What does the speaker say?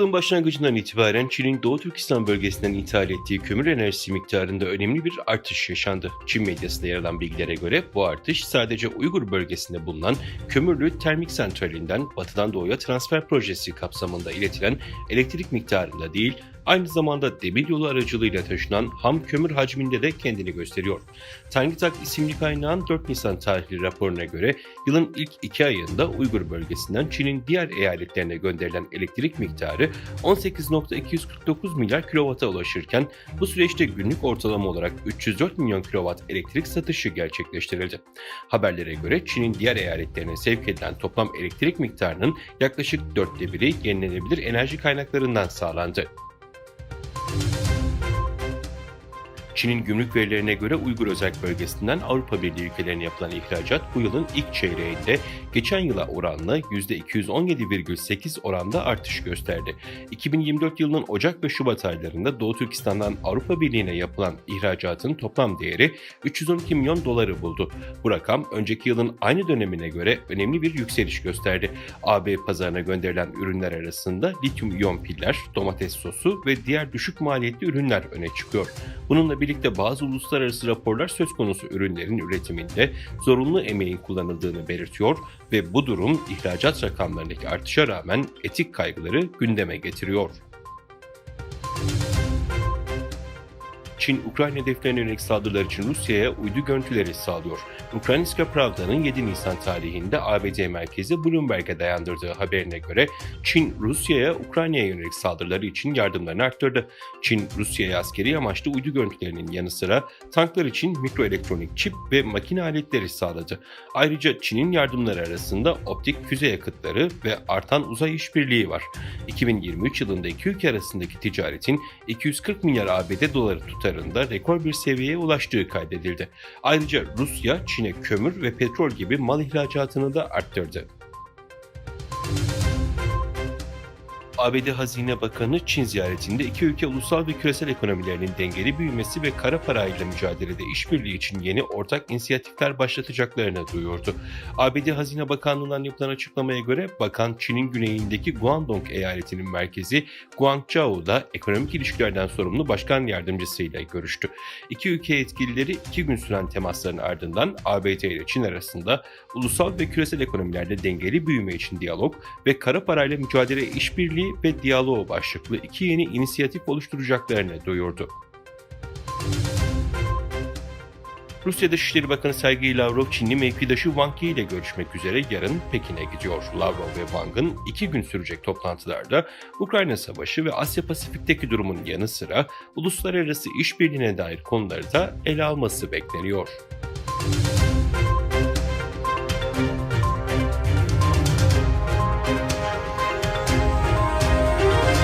başlangıcından itibaren Çin'in Doğu Türkistan bölgesinden ithal ettiği kömür enerjisi miktarında önemli bir artış yaşandı. Çin medyasında yer alan bilgilere göre bu artış sadece Uygur bölgesinde bulunan kömürlü termik santralinden batıdan doğuya transfer projesi kapsamında iletilen elektrik miktarında değil, aynı zamanda demiryolu aracılığıyla taşınan ham kömür hacminde de kendini gösteriyor. Tangitak isimli kaynağın 4 Nisan tarihli raporuna göre yılın ilk iki ayında Uygur bölgesinden Çin'in diğer eyaletlerine gönderilen elektrik miktarı 18.249 milyar kilovata ulaşırken bu süreçte günlük ortalama olarak 304 milyon kilovat elektrik satışı gerçekleştirildi. Haberlere göre Çin'in diğer eyaletlerine sevk edilen toplam elektrik miktarının yaklaşık dörtte biri yenilenebilir enerji kaynaklarından sağlandı. Çin'in gümrük verilerine göre Uygur özel bölgesinden Avrupa Birliği ülkelerine yapılan ihracat bu yılın ilk çeyreğinde geçen yıla oranla %217,8 oranda artış gösterdi. 2024 yılının Ocak ve Şubat aylarında Doğu Türkistan'dan Avrupa Birliği'ne yapılan ihracatın toplam değeri 312 milyon doları buldu. Bu rakam önceki yılın aynı dönemine göre önemli bir yükseliş gösterdi. AB pazarına gönderilen ürünler arasında lityum iyon piller, domates sosu ve diğer düşük maliyetli ürünler öne çıkıyor. Bununla birlikte bazı uluslararası raporlar söz konusu ürünlerin üretiminde zorunlu emeğin kullanıldığını belirtiyor ve bu durum ihracat rakamlarındaki artışa rağmen etik kaygıları gündeme getiriyor. Çin, Ukrayna hedeflerine yönelik saldırılar için Rusya'ya uydu görüntüleri sağlıyor. Ukrayniska Pravda'nın 7 Nisan tarihinde ABD merkezi Bloomberg'e dayandırdığı haberine göre Çin, Rusya'ya Ukrayna'ya yönelik saldırıları için yardımlarını arttırdı. Çin, Rusya'ya askeri amaçlı uydu görüntülerinin yanı sıra tanklar için mikroelektronik çip ve makine aletleri sağladı. Ayrıca Çin'in yardımları arasında optik füze yakıtları ve artan uzay işbirliği var. 2023 yılında iki ülke arasındaki ticaretin 240 milyar ABD doları tutarında rekor bir seviyeye ulaştığı kaydedildi. Ayrıca Rusya, Çin'e kömür ve petrol gibi mal ihracatını da arttırdı. ABD Hazine Bakanı Çin ziyaretinde iki ülke ulusal ve küresel ekonomilerinin dengeli büyümesi ve kara parayla mücadelede işbirliği için yeni ortak inisiyatifler başlatacaklarını duyurdu. ABD Hazine Bakanlığı'ndan yapılan açıklamaya göre bakan Çin'in güneyindeki Guangdong eyaletinin merkezi Guangzhou'da ekonomik ilişkilerden sorumlu başkan yardımcısıyla görüştü. İki ülke yetkilileri iki gün süren temasların ardından ABD ile Çin arasında ulusal ve küresel ekonomilerde dengeli büyüme için diyalog ve kara parayla mücadele işbirliği ve diyaloğu başlıklı iki yeni inisiyatif oluşturacaklarını duyurdu. Rusya Dışişleri Bakanı Sergey Lavrov, Çinli mevkidaşı Wang Yi ile görüşmek üzere yarın Pekin'e gidiyor. Lavrov ve Wang'ın iki gün sürecek toplantılarda Ukrayna Savaşı ve Asya Pasifik'teki durumun yanı sıra uluslararası işbirliğine dair konuları da ele alması bekleniyor.